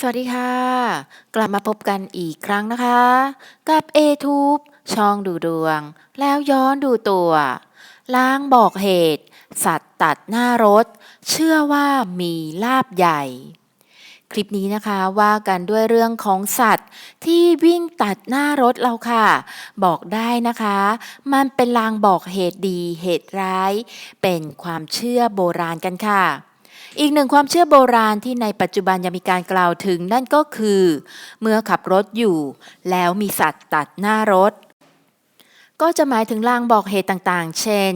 สวัสดีค่ะ กลับมาพบกันอีกครั้งนะคะ กับ a t u b e ช่องดูดวง แล้วย้อนดูตัว ล้างบอกเหตุ สัตว์ตัดหน้ารถ เชื่อว่ามีลาบใหญ่ คลิปนี้นะคะว่ากันด้วยเรื่องของสัตว์ที่วิ่งตัดหน้ารถเราค่ะ บอกได้นะคะ มันเป็นลางบอกเหตุดีเหตุร้าย เป็นความเชื่อโบราณกันค่ะ อีกหนึ่งความเชื่อโบราณที่ในปัจจุบันยังมีการกล่าวถึงนั่นก็คือ เมื่อขับรถอยู่ แล้วมีสัตว์ตัดหน้ารถ ก็จะหมายถึงลางบอกเหตุต่างๆ เช่น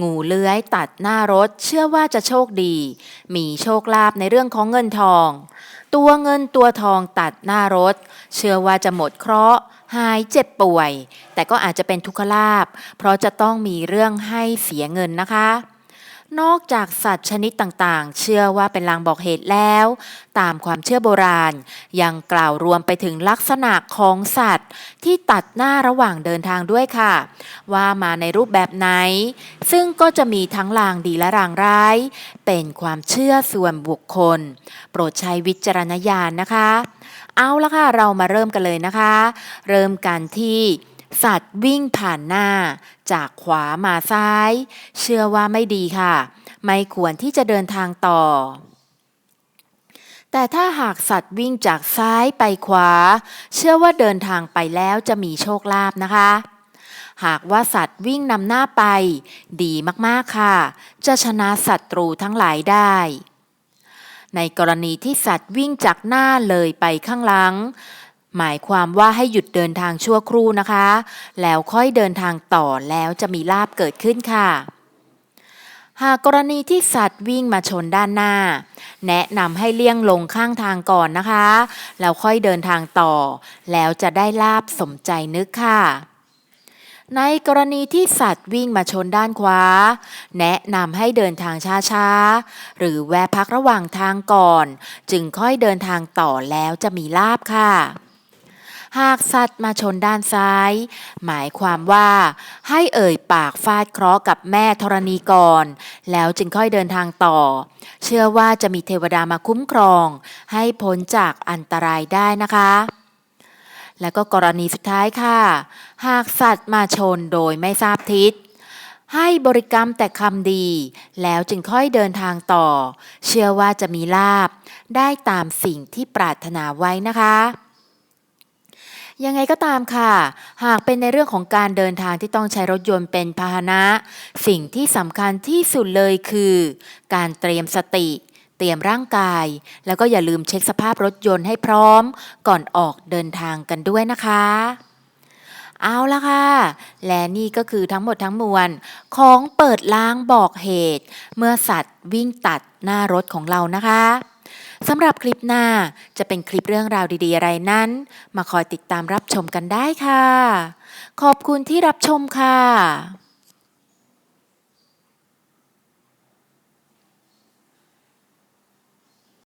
งูเลื้อยตัดหน้ารถ เชื่อว่าจะโชคดี มีโชคลาภในเรื่องของเงินทอง ตัวเงินตัวทองตัดหน้ารถ เชื่อว่าจะหมดเคราะห์หายเจ็บป่วย แต่ก็อาจจะเป็นทุกขลาภเพราะจะต้องมีเรื่องให้เสียเงินนะคะ นอกจากสัตว์ชนิดต่างๆ เชื่อว่าเป็นลางบอกเหตุแล้ว ตามความเชื่อโบราณ ยังกล่าวรวมไปถึงลักษณะของสัตว์ ที่ตัดหน้าระหว่างเดินทางด้วยค่ะ ว่ามาในรูปแบบไหน ซึ่งก็จะมีทั้งลางดีและลางร้าย เป็นความเชื่อส่วนบุคคล โปรดใช้วิจารณญาณนะคะ เอาละค่ะเรามาเริ่มกันเลยนะคะ เริ่มกันที่ สัตว์วิ่งผ่านหน้า จากขวามาซ้าย เชื่อว่าไม่ดีค่ะ ไม่ควรที่จะเดินทางต่อ แต่ถ้าหากสัตว์วิ่งจากซ้ายไปขวา เชื่อว่าเดินทางไปแล้วจะมีโชคลาภนะคะ หากว่าสัตว์วิ่งนำหน้าไป ดีมากๆค่ะ จะชนะศัตรูทั้งหลายได้ในกรณีที่สัตว์วิ่งจากหน้าเลยไปข้างหลัง หมายความว่าให้หยุดเดินทางชั่วครู่นะคะ แล้วค่อยเดินทางต่อแล้วจะมีลาบเกิดขึ้นค่ะ หากกรณีที่สัตว์วิ่งมาชนด้านหน้า แนะนำให้เลี่ยงลงข้างทางก่อนนะคะ แล้วค่อยเดินทางต่อ แล้วจะได้ลาบสมใจนึกค่ะในกรณีที่สัตว์วิ่งมาชนด้านขวา แนะนำให้เดินทางช้าๆ หรือแวะพักระหว่างทางก่อน จึงค่อยเดินทางต่อแล้วจะมีลาบค่ะ หากสัตว์มาชนด้านซ้าย หมายความว่าให้เอ่ยปากฟาดเคราะห์กับแม่ธรณีก่อน แล้วจึงค่อยเดินทางต่อ เชื่อว่าจะมีเทวดามาคุ้มครอง ให้พ้นจากอันตรายได้นะคะแล้วก็กรณีสุดท้ายค่ะ หากสัตว์มาชนโดยไม่ทราบทิศ ให้บริกรรมแต่คำดี แล้วจึงค่อยเดินทางต่อ เชื่อว่าจะมีลาบ ได้ตามสิ่งที่ปรารถนาไว้นะคะ ยังไงก็ตามค่ะ หากเป็นในเรื่องของการเดินทางที่ต้องใช้รถยนต์เป็นพาหนะ สิ่งที่สำคัญที่สุดเลยคือ การเตรียมสติ เตรียมร่างกาย แล้วก็อย่าลืมเช็คสภาพรถยนต์ให้พร้อม ก่อนออกเดินทางกันด้วยนะคะเอาละค่ะ และนี่ก็คือทั้งหมดทั้งมวล ของเปิดล้างบอกเหตุ เมื่อสัตว์วิ่งตัดหน้ารถของเรานะคะ สำหรับคลิปหน้าจะเป็นคลิปเรื่องราวดีๆอะไรนั้น มาคอยติดตามรับชมกันได้ค่ะ ขอบคุณที่รับชมค่ะ